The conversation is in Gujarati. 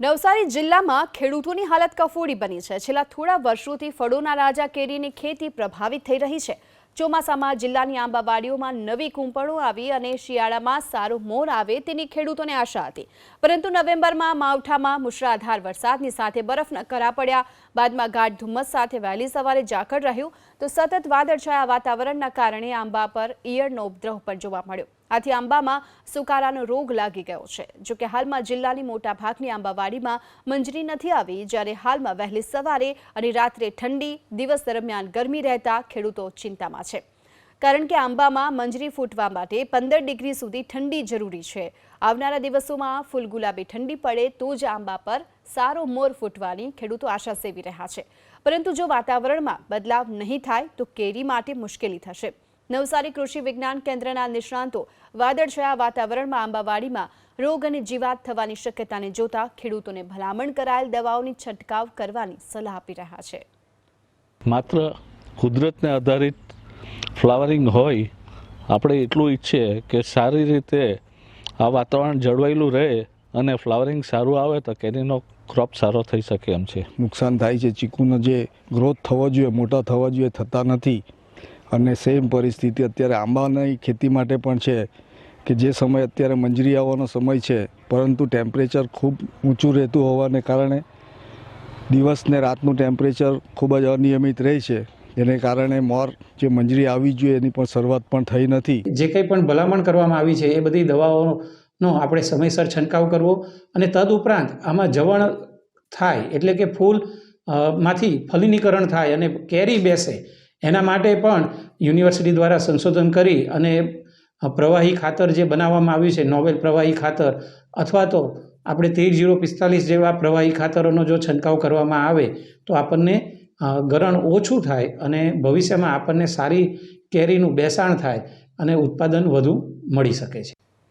નવસારી જિલ્લામાં ખેડૂતોની હાલત કફોડી બની છે. છેલ્લા થોડા વર્ષોથી ફળોના રાજા કેરીની ખેતી પ્રભાવિત થઈ રહી છે. ચોમાસામાં જિલ્લાની આંબાવાડીઓમાં નવી કૂંપણો આવી અને શિયાળામાં સારો મોર આવે તેની ખેડૂતોને આશા હતી. પરંતુ નવેમ્બરમાં માવઠામાં મુશળાધાર વરસાદની સાથે બરફના કરા પડ્યા. બાદમાં ગાઢ ધુમ્મસ સાથે વહેલી સવારે ઝાકળ રહ્યું તો સતત વાદળછાયા વાતાવરણના કારણે આંબા પર ઈયળનો ઉપદ્રવ પણ જોવા મળ્યો. આથી આંબામાં સુકારાનો રોગ લાગી ગયો છે. જોકે હાલમાં જિલ્લાની મોટા ભાગની આંબાવાડીમાં મંજરી નથી આવી, જ્યારે હાલમાં વહેલી સવારે અને રાત્રે ઠંડી દિવસ દરમિયાન ગરમી રહેતા ખેડૂતો ચિંતામાં છે. કારણ કે આંબામાં મંજરી ફૂટવા માટે પંદર ડિગ્રી સુધી ઠંડી જરૂરી છે. આવનારા દિવસોમાં ફૂલ ગુલાબી ઠંડી પડે તો જ આંબા પર સારો મોર ફૂટવાની ખેડૂતો આશા સેવી રહ્યા છે. પરંતુ જો વાતાવરણમાં બદલાવ નહીં થાય, તો કેરી માટે મુશ્કેલી થશે. નવસારી કૃષિ વિજ્ઞાન કેન્દ્રના નિષ્ણાંતો વાદળછાયા વાતાવરણમાં આંબાવાડીમાં રોગ અને જીવાત થવાની શક્યતાને જોતા ખેડૂતોને ભલામણ કરાયેલ દવાઓની છંટકાવ કરવાની સલાહ આપી રહ્યા છે. માત્ર કુદરતને આધારિત ફ્લાવરિંગ હોય આપણે એટલું ઈચ્છીએ કે સારી રીતે આ વાતાવરણ જળવાયેલું રહે અને ફ્લાવરિંગ સારું આવે તો કેરીનો ક્રોપ સારો થઈ શકે એમ છે. નુકસાન થાય છે ચીકુનો જે ગ્રોથ થવો જોઈએ મોટા થવા જોઈએ થતા નથી. અને સેમ પરિસ્થિતિ અત્યારે આંબાની ખેતી માટે પણ છે કે જે સમય અત્યારે મંજરી આવવાનો સમય છે, પરંતુ ટેમ્પરેચર ખૂબ ઊંચું રહેતું હોવાને કારણે દિવસને રાતનું ટેમ્પરેચર ખૂબ જ અનિયમિત રહે છે. જેને કારણે મોર જે મંજરી આવવી જોઈએ એની પણ શરૂઆત પણ થઈ નથી. જે કંઈ પણ ભલામણ કરવામાં આવી છે એ બધી દવાઓનો આપણે સમયસર છંટકાવ કરવો અને તદુપરાંત આમાં જવણ થાય એટલે કે ફૂલમાંથી ફલિનીકરણ થાય અને કેરી બેસે એના માટે પણ યુનિવર્સિટી દ્વારા સંશોધન કરી અને પ્રવાહી ખાતર જે બનાવવામાં આવ્યું છે, નોવેલ પ્રવાહી ખાતર, અથવા તો આપણે તેર જીરો પિસ્તાલીસ જેવા પ્રવાહી ખાતરોનો જો છંટકાવ કરવામાં આવે, તો આપણને ગરણ ઓછું થાય અને ભવિષ્યમાં આપણને સારી કેરીનું બેસાણ થાય અને ઉત્પાદન વધુ મળી શકે છે.